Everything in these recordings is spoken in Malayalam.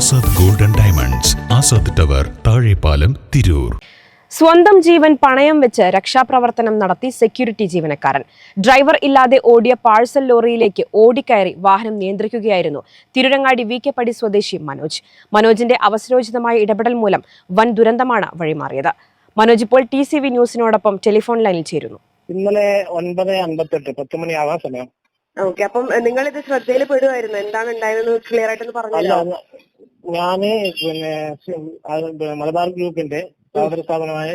Azad golden diamonds Azad tower Thazhepalam Tirur. സ്വന്തം ജീവൻ പണയം വെച്ച് രക്ഷാപ്രവർത്തനം നടത്തി സെക്യൂരിറ്റി ജീവനക്കാരൻ. ഡ്രൈവർ ഇല്ലാതെ ഓടിയ പാഴ്സൽ ലോറിയിലേക്ക് ഓടിക്കയറി വാഹനം നിയന്ത്രിക്കുകയായിരുന്നു തിരുരങ്ങാടി വി കെ പടി സ്വദേശി മനോജ്. മനോജിന്റെ അവസരോചിതമായ ഇടപെടൽ മൂലം വൻ ദുരന്തമാണ് വഴിമാറിയത്. മനോജ് ഇപ്പോൾ ടി സി വി ന്യൂസിനോടൊപ്പം ടെലിഫോൺ ലൈനിൽ ചേരുന്നു. ഇന്നലെ ഒൻപത് അൻപത്തെട്ട് പത്ത് മണിയാവാൻ സമയം. ഓക്കെ. അപ്പം നിങ്ങൾ ഇത് ശ്രദ്ധയിൽ പെടുമായിരുന്നു എന്താണ് ഉണ്ടായതെന്ന് ക്ലിയർ ആയിട്ടൊന്ന് പറഞ്ഞു ഞാൻ പിന്നെ മലബാർ ഗ്രൂപ്പിന്റെ സഹോദര സ്ഥാപനമായ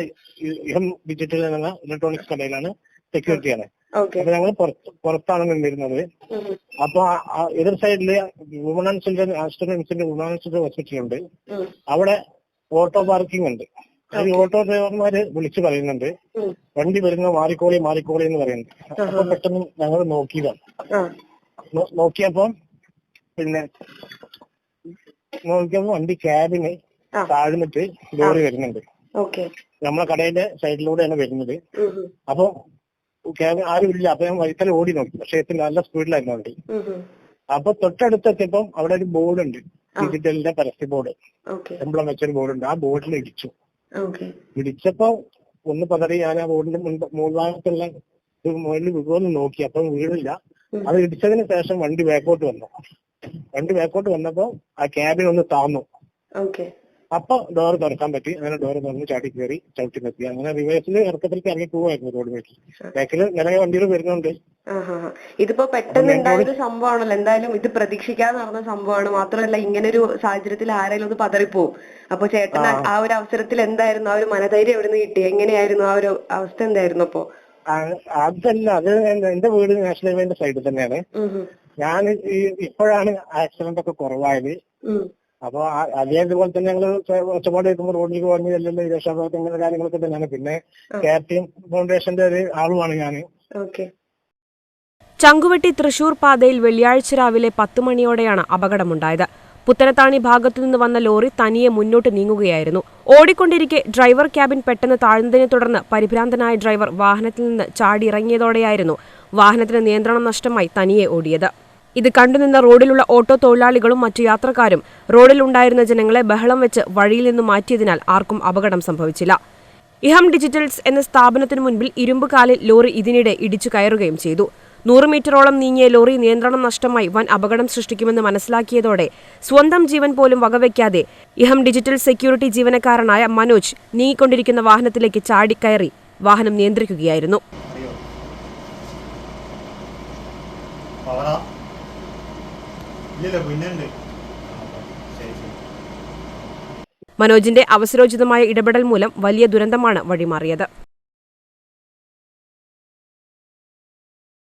ഇഹം ഡിജിറ്റൽ എന്ന ഇലക്ട്രോണിക്സ് കടയിലാണ് സെക്യൂരിറ്റിയാണ് ആണ്. അപ്പൊ ഞങ്ങൾ പുറത്താണ് നിന്നിരുന്നത്. അപ്പൊ എതിർ സൈഡിൽ വുമൺ ആൻഡ് ചിൽഡ്രൻ ആസ്ട്രോമിൻസിന്റെ വുമൺ ആൻഡ് ചിൽഡ്രൻ ഹോസ്പിറ്റൽ ഉണ്ട്. അവിടെ ഓട്ടോ പാർക്കിംഗ് ഉണ്ട്. ഈ ഓട്ടോ ഡ്രൈവർമാര് വിളിച്ചു പറയുന്നുണ്ട്. വണ്ടി വരുന്ന മാറിക്കോളി മാറിക്കോളി എന്ന് പറയുന്നുണ്ട്. അപ്പൊ പെട്ടെന്ന് ഞങ്ങൾ നോക്കിയതാണ് നോക്കിയപ്പോ പിന്നെ നോക്കിയപ്പോ വണ്ടി ക്യാബിന്. താഴ്ന്നിട്ട് ലോറി വരുന്നുണ്ട്. നമ്മളെ കടയിലെ സൈഡിലൂടെയാണ് വരുന്നത്. അപ്പൊ ക്യാബിൻ ആരും ഇല്ല. അപ്പൊ ഞാൻ വഴിത്തല ഓടി നോക്കി. പക്ഷെ നല്ല സ്പീഡിലായിരുന്നു വണ്ടി. അപ്പൊ തൊട്ടടുത്തെത്തിയപ്പം അവിടെ ഒരു ബോർഡ് ഉണ്ട് ഡിജിറ്റലിന്റെ പരസ്യ ബോർഡ്. എംപ്ലം എംബ്ലം വെച്ചൊരു ബോർഡ് ഉണ്ട് ആ ബോർഡിൽ ഇടിച്ചു. ഇടിച്ചപ്പോ ഒന്ന് പതറി ഞാൻ ആ ബോർഡിന്റെ മുൻപ് മുൻഭാഗത്തുള്ള മുകളിൽ വിഭവം നോക്കി. അപ്പം വീടില്ല അത് ഇടിച്ചതിന് ശേഷം വണ്ടി ബാക്കോട്ട് വന്നു. വണ്ടി ബാക്കോട്ട് വന്നപ്പോ ആ ക്യാബിൻ ഒന്ന് താന്നു. അപ്പൊ ഡോർ തുറക്കാൻ പറ്റി. അങ്ങനെ ഡോർ തുറന്ന് ചാടി കയറി ചവിട്ടി നിർത്തി അങ്ങനെ റിവേഴ്സിൽ ഇറക്കത്തിലേക്ക് ഇറങ്ങി പോവായിരുന്നു റോഡ് മേക്ക് ബാക്കിൽ നിലയെ വണ്ടികൾ വരുന്നുണ്ട്. ഇതിപ്പോ പെട്ടെന്ന് ഉണ്ടായൊരു സംഭവമാണല്ലോ. എന്തായാലും ഇത് പ്രതീക്ഷിക്കാതെ നടന്ന സംഭവമാണ്. മാത്രമല്ല ഇങ്ങനെ ഒരു സാഹചര്യത്തിൽ ആരെങ്കിലും ഒന്ന് പതറിപ്പോവും. അപ്പൊ ചേട്ടൻ ആ- ഒരു അവസരത്തിൽ എന്തായിരുന്നു? ആ ഒരു മനധൈര്യം എവിടെ നിന്ന് കിട്ടി? എങ്ങനെയായിരുന്നു ആ ഒരു അവസ്ഥ എന്തായിരുന്നു അപ്പോ? അതല്ല. അത് എന്റെ വീട് നാഷണൽ ഹൈവേന്റെ സൈഡിൽ തന്നെയാണ്. ഞാൻ ഈ ഇപ്പോഴാണ് ആക്സിഡന്റ് ഒക്കെ കുറവായത്. അപ്പൊ ആ- അതേ ഇതുപോലെ തന്നെ ഞങ്ങൾ ഒച്ചപ്പാട് വെക്കുമ്പോൾ റോഡിലേക്ക് പോകുന്ന ഈ രക്ഷാപ്രവർത്തനം ഇങ്ങനെ കാര്യങ്ങളൊക്കെ തന്നെയാണ്. പിന്നെ കാപ്റ്റീൻ ഫൗണ്ടേഷന്റെ ഒരു ആളുമാണ് ഞാൻ ഓക്കെ. ചങ്കുവെട്ടി തൃശൂർ പാതയിൽ വെള്ളിയാഴ്ച രാവിലെ പത്ത് മണിയോടെയാണ് അപകടമുണ്ടായത്. പുത്തനത്താണി ഭാഗത്തു നിന്ന് വന്ന ലോറി തനിയെ മുന്നോട്ട് നീങ്ങുകയായിരുന്നു. ഓടിക്കൊണ്ടിരിക്കെ ഡ്രൈവർ ക്യാബിൻ പെട്ടെന്ന് താഴ്ന്നതിനെ തുടർന്ന് പരിഭ്രാന്തനായ ഡ്രൈവർ വാഹനത്തിൽ നിന്ന് ചാടിയിറങ്ങിയതോടെയായിരുന്നു വാഹനത്തിന് നിയന്ത്രണം നഷ്ടമായി തനിയെ ഓടിയത്. ഇത് കണ്ടുനിന്ന റോഡിലുള്ള ഓട്ടോ തൊഴിലാളികളും മറ്റു യാത്രക്കാരും റോഡിലുണ്ടായിരുന്ന ജനങ്ങളെ ബഹളം വെച്ച് വഴിയിൽ നിന്ന് മാറ്റിയതിനാൽ ആർക്കും അപകടം സംഭവിച്ചില്ല. ഇഹം ഡിജിറ്റൽസ് എന്ന സ്ഥാപനത്തിന് മുൻപിൽ ഇരുമ്പുകാലിൽ ലോറി ഇതിനിടെ ഇടിച്ചു കയറുകയും ചെയ്തു. നൂറ് മീറ്ററോളം നീങ്ങിയ ലോറി നിയന്ത്രണം നഷ്ടമായി വൻ അപകടം സൃഷ്ടിക്കുമെന്ന് മനസ്സിലാക്കിയതോടെ സ്വന്തം ജീവൻ പോലും വകവയ്ക്കാതെ ഇഹം ഡിജിറ്റൽ സെക്യൂരിറ്റി ജീവനക്കാരനായ മനോജ് നീങ്ങിക്കൊണ്ടിരിക്കുന്ന വാഹനത്തിലേക്ക് ചാടിക്കയറി വാഹനം നിയന്ത്രിക്കുകയായിരുന്നു. മനോജിന്റെ അവസരോചിതമായ ഇടപെടൽ മൂലം വലിയ ദുരന്തമാണ് വഴിമാറിയത്.